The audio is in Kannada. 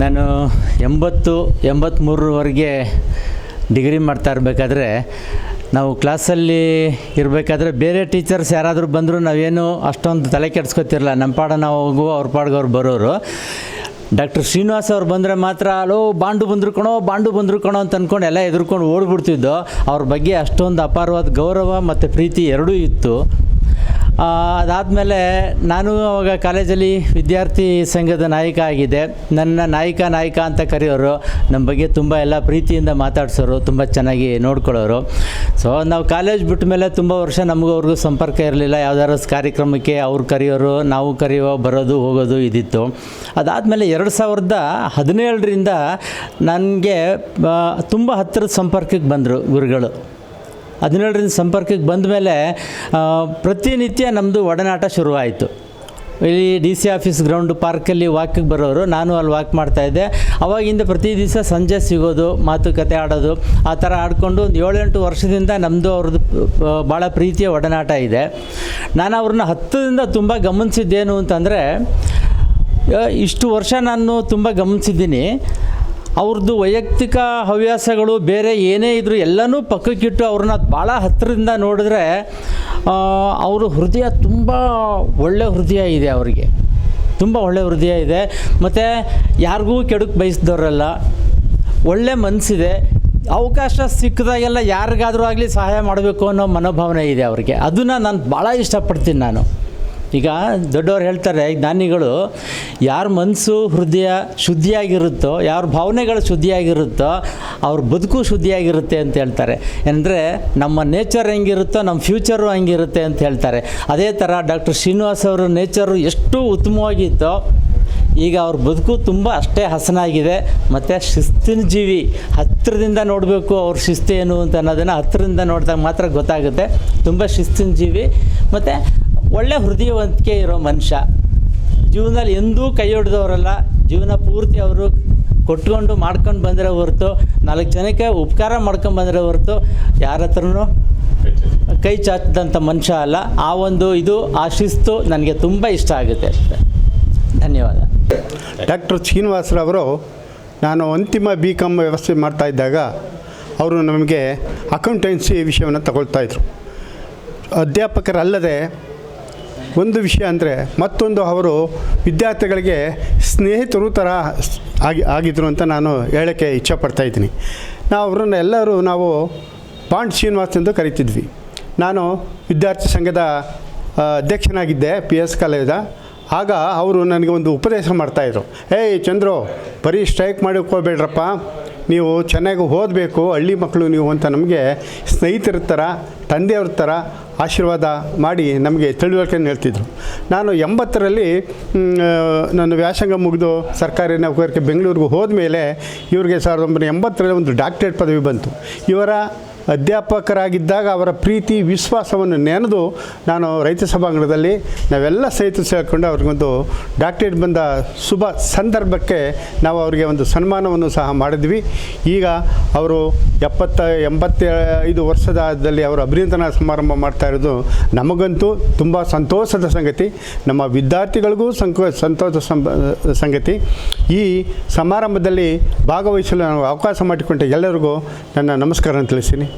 ನಾನು ಎಂಬತ್ತು ಎಂಬತ್ತ್ಮೂರರವರೆಗೆ ಡಿಗ್ರಿ ಮಾಡ್ತಾ ಇರಬೇಕಾದ್ರೆ, ನಾವು ಕ್ಲಾಸಲ್ಲಿ ಇರಬೇಕಾದ್ರೆ ಬೇರೆ ಟೀಚರ್ಸ್ ಯಾರಾದರೂ ಬಂದರೂ ನಾವೇನು ಅಷ್ಟೊಂದು ತಲೆ ಕೆಡ್ಸ್ಕೊತಿರಲ್ಲ ನಮ್ಮ ಪಾಡ ನಾವು ಹೋಗುವ, ಅವ್ರ ಪಾಡ್ಗೆ ಅವ್ರು ಬರೋರು. ಡಾಕ್ಟರ್ ಶ್ರೀನಿವಾಸ್ ಅವ್ರು ಬಂದರೆ ಮಾತ್ರ, ಅಲೋ, ಬಾಂಡು ಬಂದ್ರು ಕಣೋ, ಬಾಂಡು ಬಂದ್ರು ಕಣೋ ಅಂತ ಅಂದ್ಕೊಂಡು ಎಲ್ಲ ಎದುರ್ಕೊಂಡು ಓಡ್ಬಿಡ್ತಿದ್ದೋ, ಅವ್ರ ಬಗ್ಗೆ ಅಷ್ಟೊಂದು ಅಪಾರವಾದ ಗೌರವ ಮತ್ತು ಪ್ರೀತಿ ಎರಡೂ ಇತ್ತು. ಅದಾದಮೇಲೆ ನಾನು ಅವಾಗ ಕಾಲೇಜಲ್ಲಿ ವಿದ್ಯಾರ್ಥಿ ಸಂಘದ ನಾಯಕ ಆಗಿದ್ದೆ. ನನ್ನ ನಾಯಕ ನಾಯಕ ಅಂತ ಕರೆಯೋರು, ನಮ್ಮ ಬಗ್ಗೆ ತುಂಬ ಎಲ್ಲ ಪ್ರೀತಿಯಿಂದ ಮಾತಾಡ್ಸೋರು, ತುಂಬ ಚೆನ್ನಾಗಿ ನೋಡ್ಕೊಳ್ಳೋರು. ಸೊ ನಾವು ಕಾಲೇಜ್ ಬಿಟ್ಟ ಮೇಲೆ ತುಂಬ ವರ್ಷ ನಮಗೂ ಅವ್ರಿಗೂ ಸಂಪರ್ಕ ಇರಲಿಲ್ಲ. ಯಾವ್ದಾದ್ರು ಕಾರ್ಯಕ್ರಮಕ್ಕೆ ಅವ್ರು ಕರೆಯೋರು, ನಾವು ಕರೆಯೋ ಬರೋದು, ಹೋಗೋದು ಇದಿತ್ತು. ಅದಾದಮೇಲೆ ಎರಡು ಸಾವಿರದ ಹದಿನೇಳರಿಂದ ನನಗೆ ತುಂಬ ಹತ್ತಿರದ ಸಂಪರ್ಕಕ್ಕೆ ಬಂದರು ಗುರುಗಳು. ಹದಿನೇಳರಿಂದ ಸಂಪರ್ಕಕ್ಕೆ ಬಂದ ಮೇಲೆ ಪ್ರತಿನಿತ್ಯ ನಮ್ಮದು ಒಡನಾಟ ಶುರುವಾಯಿತು. ಇಲ್ಲಿ ಡಿ ಸಿ ಆಫೀಸ್ ಗ್ರೌಂಡ್ ಪಾರ್ಕಲ್ಲಿ ವಾಕಿಗೆ ಬರೋರು, ನಾನು ಅಲ್ಲಿ ವಾಕ್ ಮಾಡ್ತಾಯಿದ್ದೆ ಅವಾಗಿಂದ ಪ್ರತಿ ದಿವಸ ಸಂಜೆ ಸಿಗೋದು, ಮಾತುಕತೆ ಆಡೋದು, ಆ ಥರ ಆಡಿಕೊಂಡು ಒಂದು ಏಳೆಂಟು ವರ್ಷದಿಂದ ನಮ್ಮದು ಅವ್ರದ್ದು ಭಾಳ ಪ್ರೀತಿಯ ಒಡನಾಟ ಇದೆ. ನಾನು ಅವ್ರನ್ನ ಹತ್ತದಿಂದ ತುಂಬ ಗಮನಿಸಿದ್ದೇನು ಅಂತಂದರೆ ಇಷ್ಟು ವರ್ಷ ನಾನು ತುಂಬ ಗಮನಿಸಿದ್ದೀನಿ. ಅವ್ರದ್ದು ವೈಯಕ್ತಿಕ ಹವ್ಯಾಸಗಳು ಬೇರೆ ಏನೇ ಇದ್ದರೂ ಎಲ್ಲನೂ ಪಕ್ಕಕ್ಕಿಟ್ಟು ಅವ್ರನ್ನ ಭಾಳ ಹತ್ತಿರದಿಂದ ನೋಡಿದ್ರೆ ಅವರು ಹೃದಯ ತುಂಬ ಒಳ್ಳೆ ಹೃದಯ ಇದೆ ಅವರಿಗೆ. ತುಂಬ ಒಳ್ಳೆ ಹೃದಯ ಇದೆ. ಮತ್ತು ಯಾರಿಗೂ ಕೆಡುಕು ಬಯಸಿದವರಲ್ಲ, ಒಳ್ಳೆ ಮನಸ್ಸಿದೆ ಅವಕಾಶ ಸಿಕ್ಕಿದಾಗೆಲ್ಲ ಯಾರಿಗಾದರೂ ಆಗಲಿ ಸಹಾಯ ಮಾಡಬೇಕು ಅನ್ನೋ ಮನೋಭಾವನೆ ಇದೆ ಅವರಿಗೆ. ಅದನ್ನು ನಾನು ಭಾಳ ಇಷ್ಟಪಡ್ತೀನಿ ನಾನು. ಈಗ ದೊಡ್ಡವ್ರು ಹೇಳ್ತಾರೆ ಜ್ಞಾನಿಗಳು ಯಾರ ಮನಸ್ಸು ಹೃದಯ ಶುದ್ಧಿಯಾಗಿರುತ್ತೋ, ಯಾರ ಭಾವನೆಗಳು ಶುದ್ಧಿಯಾಗಿರುತ್ತೋ, ಅವ್ರ ಬದುಕು ಶುದ್ಧಿಯಾಗಿರುತ್ತೆ ಅಂತ ಹೇಳ್ತಾರೆ. ಅಂದರೆ ನಮ್ಮ ನೇಚರ್ ಹೆಂಗಿರುತ್ತೋ, ನಮ್ಮ ಫ್ಯೂಚರು ಹಂಗಿರುತ್ತೆ ಅಂತ ಹೇಳ್ತಾರೆ. ಅದೇ ಥರ ಡಾಕ್ಟರ್ ಶ್ರೀನಿವಾಸ್ ಅವರ ನೇಚರು ಎಷ್ಟು ಉತ್ತಮವಾಗಿತ್ತೋ, ಈಗ ಅವ್ರ ಬದುಕು ತುಂಬ ಅಷ್ಟೇ ಹಸನಾಗಿದೆ. ಮತ್ತು ಶಿಸ್ತಿನ ಜೀವಿ, ಹತ್ತಿರದಿಂದ ನೋಡಬೇಕು ಅವ್ರ ಶಿಸ್ತು ಏನು ಅಂತ ಅನ್ನೋದನ್ನು ಹತ್ತಿರದಿಂದ ನೋಡಿದಾಗ ಮಾತ್ರ ಗೊತ್ತಾಗುತ್ತೆ. ತುಂಬ ಶಿಸ್ತಿನ ಜೀವಿ. ಮತ್ತು ಒಳ್ಳೆ ಹೃದಯವಂತಿಕೆ ಇರೋ ಮನುಷ್ಯ. ಜೀವನದಲ್ಲಿ ಎಂದೂ ಕೈ ಹಿಡ್ದವರಲ್ಲ ಜೀವನ ಪೂರ್ತಿ ಅವರು ಕೊಟ್ಕೊಂಡು ಮಾಡ್ಕೊಂಡು ಬಂದರೆ ಹೊರತು, ನಾಲ್ಕು ಜನಕ್ಕೆ ಉಪಕಾರ ಮಾಡ್ಕೊಂಡು ಬಂದರೆ ಹೊರತು ಯಾರ ಹತ್ರನೂ ಕೈ ಚಾಚಿದಂಥ ಮನುಷ್ಯ ಅಲ್ಲ. ಆ ಒಂದು ಇದು, ಆ ಶಿಸ್ತು ನನಗೆ ತುಂಬ ಇಷ್ಟ ಆಗುತ್ತೆ. ಧನ್ಯವಾದ. ಡಾಕ್ಟರ್ ಶ್ರೀನಿವಾಸರವರು ನಾನು ಅಂತಿಮ ಬಿ ಕಾಮ್ ವ್ಯವಸ್ಥೆ ಮಾಡ್ತಾ ಇದ್ದಾಗ ಅವರು ನಮಗೆ ಅಕೌಂಟೆನ್ಸಿ ವಿಷಯವನ್ನು ತಗೊಳ್ತಾಯಿದ್ರು ಅಧ್ಯಾಪಕರಲ್ಲದೆ ಒಂದು ವಿಷಯ ಅಂದರೆ ಮತ್ತೊಂದು ಅವರು ವಿದ್ಯಾರ್ಥಿಗಳಿಗೆ ಸ್ನೇಹಿತರು ಥರ ಆಗಿ ಆಗಿದ್ರು ಅಂತ ನಾನು ಹೇಳೋಕ್ಕೆ ಇಚ್ಛಪಡ್ತಾ ಇದ್ದೀನಿ. ನಾವು ಅವರನ್ನ ಎಲ್ಲರೂ ನಾವು ಪಾಂಡ್ ಶ್ರೀನಿವಾಸ್ ಎಂದು ಕರಿತಿದ್ವಿ. ನಾನು ವಿದ್ಯಾರ್ಥಿ ಸಂಘದ ಅಧ್ಯಕ್ಷನಾಗಿದ್ದೆ ಪಿ ಎಸ್ ಕಾಲೇಜ ಆಗ ಅವರು ನನಗೆ ಒಂದು ಉಪದೇಶ ಮಾಡ್ತಾಯಿದ್ರು ಏಯ್ ಚಂದ್ರು, ಬರೀ ಸ್ಟ್ರೈಕ್ ಮಾಡಿಕೋಬೇಡ್ರಪ್ಪ ನೀವು ಚೆನ್ನಾಗಿ ಓದಬೇಕು, ಹಳ್ಳಿ ಮಕ್ಕಳು ನೀವು ಅಂತ ನಮಗೆ ಸ್ನೇಹಿತರ ಥರ ತಂದೆಯವ್ರ ಥರ ಆಶೀರ್ವಾದ ಮಾಡಿ ನಮಗೆ ತಿಳುವಳಿಕೆಯನ್ನು ಹೇಳ್ತಿದ್ರು. ನಾನು ಎಂಬತ್ತರಲ್ಲಿ ನನ್ನ ನಾನು ವ್ಯಾಸಂಗ ಮುಗಿದು ಸರ್ಕಾರಿ ನೌಕರಕ್ಕೆ ಬೆಂಗಳೂರಿಗೆ ಹೋದ್ಮೇಲೆ ಇವರಿಗೆ ಸಾವಿರದ ಒಂಬೈನೂರ ಎಂಬತ್ತರಲ್ಲಿ ಒಂದು ಡಾಕ್ಟರೇಟ್ ಪದವಿ ಬಂತು. ಇವರ ಅಧ್ಯಾಪಕರಾಗಿದ್ದಾಗ ಅವರ ಪ್ರೀತಿ, ವಿಶ್ವಾಸವನ್ನು ನೆನೆದು ನಾನು ರೈತ ಸಭಾಂಗಣದಲ್ಲಿ ನಾವೆಲ್ಲ ಸಹಿತ ಸೇರಿಕೊಂಡು ಅವ್ರಿಗೊಂದು ಡಾಕ್ಟರೇಟ್ ಬಂದ ಶುಭ ಸಂದರ್ಭಕ್ಕೆ ನಾವು ಅವರಿಗೆ ಒಂದು ಸನ್ಮಾನವನ್ನು ಸಹ ಮಾಡಿದ್ವಿ. ಈಗ ಅವರು ಎಪ್ಪತ್ತ, ಎಂಬತ್ತೈದು ವರ್ಷದಲ್ಲಿ ಅವರು ಅಭಿನಂದನಾ ಸಮಾರಂಭ ಮಾಡ್ತಾ ಇರೋದು ನಮಗಂತೂ ತುಂಬ ಸಂತೋಷದ ಸಂಗತಿ. ನಮ್ಮ ವಿದ್ಯಾರ್ಥಿಗಳಿಗೂ ಸಂಕೋ, ಸಂತೋಷ ಸಂಗತಿ. ಈ ಸಮಾರಂಭದಲ್ಲಿ ಭಾಗವಹಿಸಲು ನಾವು ಅವಕಾಶ ಮಾಡಿಕೊಂಡ ಎಲ್ಲರಿಗೂ ನನ್ನ ನಮಸ್ಕಾರ ತಿಳಿಸ್ತೀನಿ.